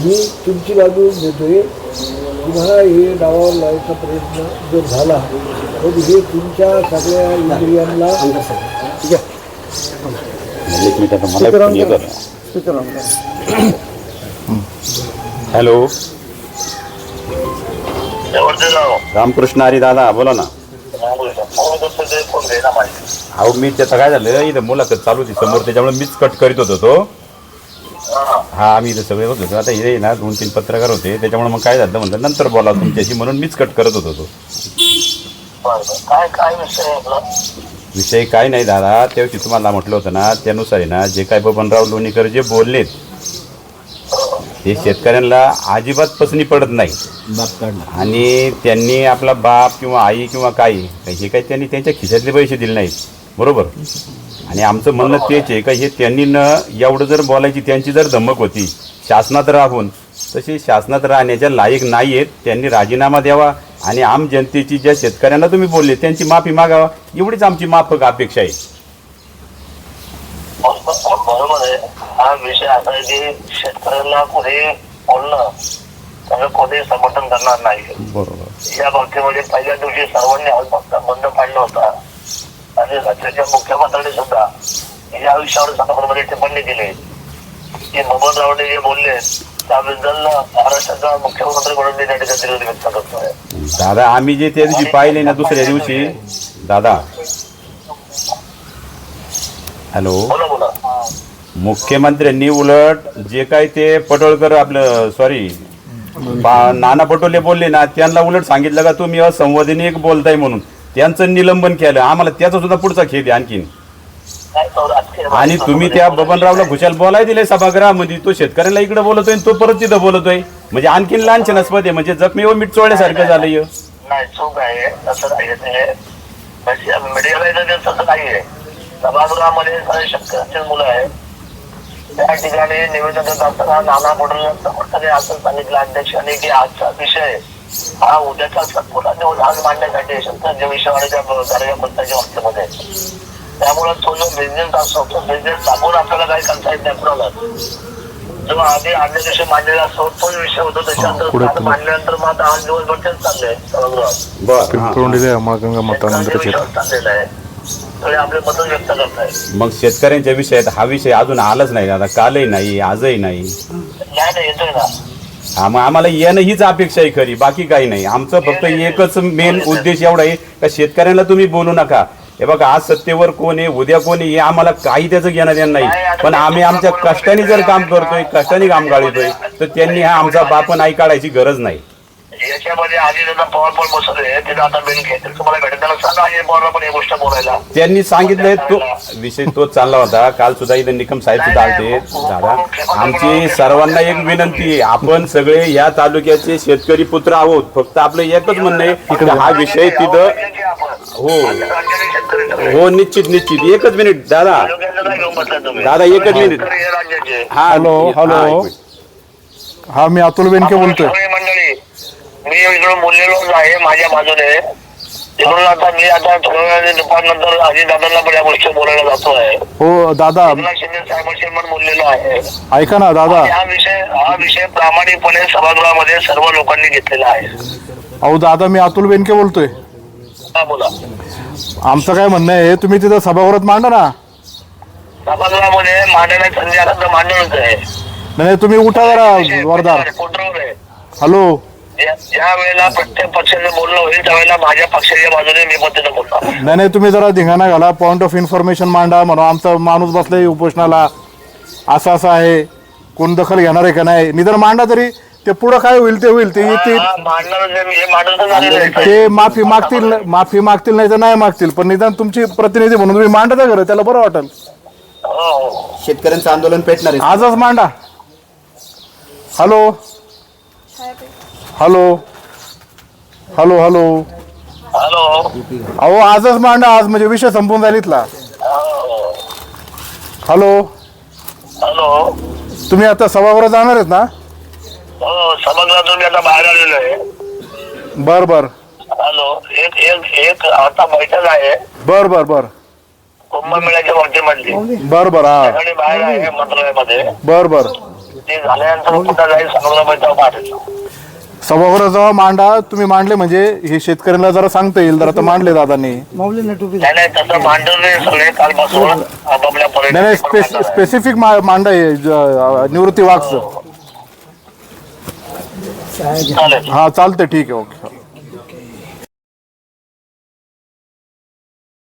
मी तुमची बाजू देतोय तुम्हाला हे डावावर लावायचा प्रयत्न जर झाला तर हे तुमच्या सगळ्या इंद्रियांना एक मिनिट आता मला फोन येतो ना. हॅलो. रामकृष्ण हरी दादा बोला ना. अहो मी त्याचं काय झालं इथं मुलाखत चालू होती समोर त्याच्यामुळे मीच कट करीत होतो तो. हा आम्ही इथं सगळे होत होतो आता हे ना दोन तीन पत्रकार होते त्याच्यामुळे मग काय झालं म्हणलं नंतर बोला तुमच्याशी म्हणून मीच कट करत होतो तो. काय काय विषय काय नाही दादा त्या दिवशी तुम्हाला म्हटलं होतं ना त्यानुसार आहे ना जे काय बबनराव लोणीकर जे बोललेत ते शेतकऱ्यांना अजिबात पसनी पडत नाही. आणि त्यांनी आपला बाप किंवा आई किंवा काही हे काही त्यांनी त्यांच्या खिशातले पैसे दिले नाहीत. बरोबर? आणि आमचं म्हणणं तेच आहे का हे त्यांनी न एवढं जर बोलायची त्यांची जर धमक होती शासनात राहून तशी शासनात राहण्याच्या लायक नाही आहेत त्यांनी राजीनामा द्यावा आणि आम जनतेची ज्या शेतकऱ्यांना तुम्ही बोलले त्यांची माफी मागावा एवढीच आमची माफक अपेक्षा आहे. बरोबर आहे. हा विषय असा आहे की शेतकऱ्यांना कोणी बोलणं त्याला कोणी समर्थन करणार नाही. बरोबर. या बाबतीमध्ये पहिल्या दिवशी सर्वांनी आवाज बंद पाडला होता. आणि राज्याच्या मुख्यमंत्र्यांनी सुद्धा या विषयावर सभागृहामध्ये टिप्पणी दिली की मोहम्मद रावडे जे बोलले त्याबद्दल महाराष्ट्राचा मुख्यमंत्री म्हणून मी त्या ठिकाणी विरोध व्यक्त करतोय. दादा आम्ही जे त्या दिवशी पाहिले ना दुसऱ्या दिवशी दादा. हॅलो. बोला बोला. मुख्यमंत्र्यांनी उलट जे काय ते पटोळकर आपलं सॉरी नाना पटोले बोलले ना त्यांना उलट सांगितलं का तुम्ही असंवादिनी एक बोलताय म्हणून. त्यांचं निलंबन केलं. आम्हाला त्याचा सुद्धा पुढचा खेद आहे आणखीन. आणि तुम्ही त्या बबनरावला खुशाल बोलाय दिले सभागृहामध्ये. तो शेतकऱ्याला इकडे बोलतोय आणि तो परत तिथं बोलतोय. म्हणजे आणखीन लांछनास्पद आहे. म्हणजे जखमी व मीठ चोळल्यासारखं झालं हे. नाही चूक आहे. तसं ते म्हणजे मीडियाला ते तसं नाहीये. सभागृहामध्ये शेतकऱ्यांची मुलं आहे त्या ठिकाणी निवेदन नाना पटोले असं सांगितलं अध्यक्षांनी की आजचा विषय हा उद्याचा सत्पुरा दिवस आज मांडण्यासाठी विषयावाढीच्या कार्यकर्त्याच्या वाक्यामध्ये त्यामुळे तो जो बिझनेस असतो तो बिझनेस आपल्याला काही करता येत नाही कुणाला. जो आधी आदल्या दिवशी मांडलेला असतो तोच विषय होतो. त्याच्यानंतर मांडल्यानंतर मग आता आज दिवसभर तेच चाललंय. सभागृहात आहे. आपले मत व्यक्त करताय. मग शेतकऱ्यांच्या विषयात हा विषय अजून आलाच नाही. दादा कालही नाही आजही नाही. नाही नाही येतोय ना. आम- आम्हाला येणं हीच अपेक्षा आहे खरी बाकी काही नाही. आमचं फक्त एकच मेन उद्देश एवढा आहे का शेतकऱ्यांना तुम्ही बोलू नका. हे बघा आज सत्तेवर कोण आहे उद्या कोण आहे हे आम्हाला काही त्याचं घेणं देणं नाही. पण आम्ही आमच्या कष्टाने जर काम करतोय कष्टाने काम गाळतोय तर त्यांनी हा आमचा बापन आई काढायची गरज नाही. याच्यामध्ये आधी दादा पवार पण तिथं आता बिल घेतील तुम्हाला भेटेल त्याला सांगा पवारला पण ही गोष्ट बोलायला. त्यांनी सांगितलंय तो विषय तोच चालला होता. काल सुद्धा इथं निकम साहेब सुद्धा आलते. दादा आमची सर्वांना एक विनंती आहे. आपण सगळे या तालुक्याचे शेतकरी पुत्र आहोत. फक्त आपलं एकच म्हणणं आहे की हा विषय तिथं हो. हो निश्चित निश्चित. एकच मिनिट दादा. दादा, एकच मिनिट. हा हॅलो, हा, हॅलो. हा मी अतुल बेनके बोलतोय. मी इकडून बोललेलो आहे माझ्या बाजूने. तिकडून आता मी आता थोड्या वेळाने दुपारनंतर अजित दादांना पण या गोष्टी बोलायला जातोय. हो दादा. एकनाथ शिंदे साहेबांशी पण बोललेलो आहे. ऐका ना दादा. हा विषय हा विषय प्रामाणिकपणे सभागृहामध्ये सर्व लोकांनी घेतलेला आहे. अहो दादा मी अतुल बेनके बोलतोय. हा बोला. आमचं काय म्हणणं आहे तुम्ही तिथं सभागृहात मांडा ना. सभागृहामध्ये मांडण्याची संधी आता तर मांडणच आहे. नाही तुम्ही उठा जरा वरदार. पोटरावर आहे हॅलो. ज्या ज्या वेळेला प्रत्येक पक्षाचं बोलणं होईल त्यावेळेला माझ्या पक्षाच्या बाजूने मी पण तिथं बोलणार. नाही नाही तुम्ही जरा धिंगाणा घाला. पॉईंट ऑफ इन्फॉर्मेशन मांडा म्हणून. आमचा माणूस बसलाय उपोषणाला. असं असं आहे. कोण दखल घेणार आहे का नाही? निदान मांडा तरी. ते पुढं काय होईल ते होईल. ते येतील. ते माफी मागतील माफी मागतील नाही तर नाही मागतील. पण निदान तुमची प्रतिनिधी म्हणून तुम्ही मांडता खरं. त्याला बरं वाटेल. हो. शेतकऱ्यांचं आंदोलन पेटणार आहे. आजच मांडा. Hello hello. Hello hello. Hello. अहो आजच मांडा आज म्हणजे विषय संपून हो. हॅलो. हॅलो. तुम्ही आता सभागृहात जाणार आहेत ना? हो सभागृहातून मी आता बाहेर आलेलो आहे. बर बर. हॅलो. एक एक एक आता बैठक आहे. बर बर बर. कुंभमेळ्याच्या वाटेमधली बर बर हा. आणि बाहेर आहे मंत्रालयामध्ये. बर बर. ते झाल्यानंतर कुठं जाईल पाहिजे तेव्हा पाठवतो सभागृह जेव्हा मांडा तुम्ही मांडले म्हणजे हे शेतकऱ्यांना जरा सांगता येईल जरा तर मांडले दादांनी. नाही नाही तसं मांडवले सगळे कालपासून आपापल्या नाही नाही पर्यटन स्पेसिफिक मांडा आहे ज- निवृत्ती वाघचं. चालेल. हा चालते ठीक आहे ओके.